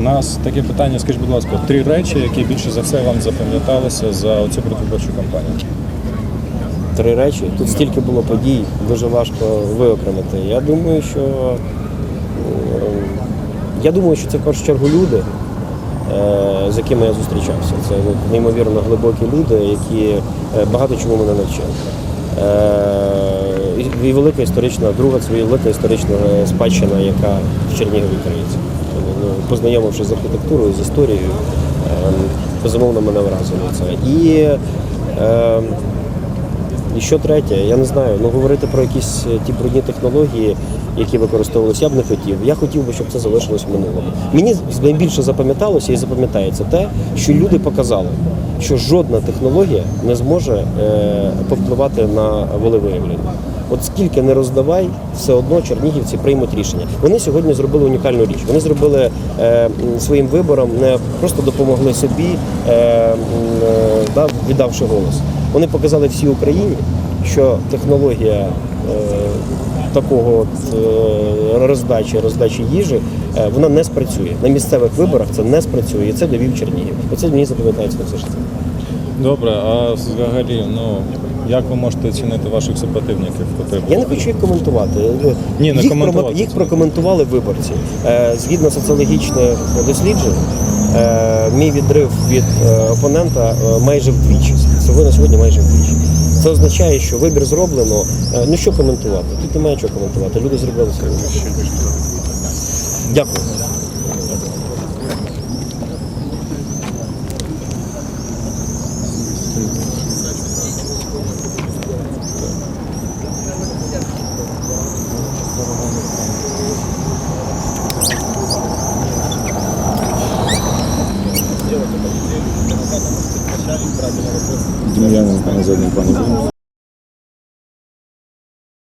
У нас таке питання, скажіть, будь ласка, три речі, які більше за все вам запам'яталися за цю предвиборчу кампанію. Три речі. Тут стільки було подій, дуже важко виокремити. Я думаю, що е, я думаю, що це в першу чергу люди, е, з якими я зустрічався. Це ну, неймовірно глибокі люди, які е, багато чому мене навчили. І- велика історична, друга це велика історична спадщина, яка в Чернігові криється. Познайомившись з архітектурою, з історією, е, безумовно мене вразило це. І е, і що третє, я не знаю, ну говорити про якісь е, ті брудні технології, які використовувалися, я б не хотів. Я хотів би, щоб це залишилось в минулому. Мені найбільше запам'яталося і запам'ятається те, що люди показали, що жодна технологія не зможе е, повпливати на волевиявлення. От скільки не роздавай, все одно чернігівці приймуть рішення. Вони сьогодні зробили унікальну річ. Вони зробили е, своїм вибором, не просто допомогли собі, е, е, да, віддавши голос. Вони показали всій Україні, що технологія е, такого от, е, роздачі, роздачі їжі, е, вона не спрацює. На місцевих виборах це не спрацює. І це довів Чернігів. Оце мені запам'ятається на все життя. Добре, а взагалі, ну як ви можете оцінити ваших супротивників? Я не хочу їх коментувати. Ні, не їх, коментувати. їх прокоментували виборці. Е, Згідно соціологічних досліджень, е, мій відрив від е, опонента майже вдвічі. Сьогодні на сьогодні майже вдвічі. Це означає, що вибір зроблено. Ну що коментувати? Тут немає чого коментувати. Люди зробили свій вибір. Дякую. Дем'ян на заднім плані.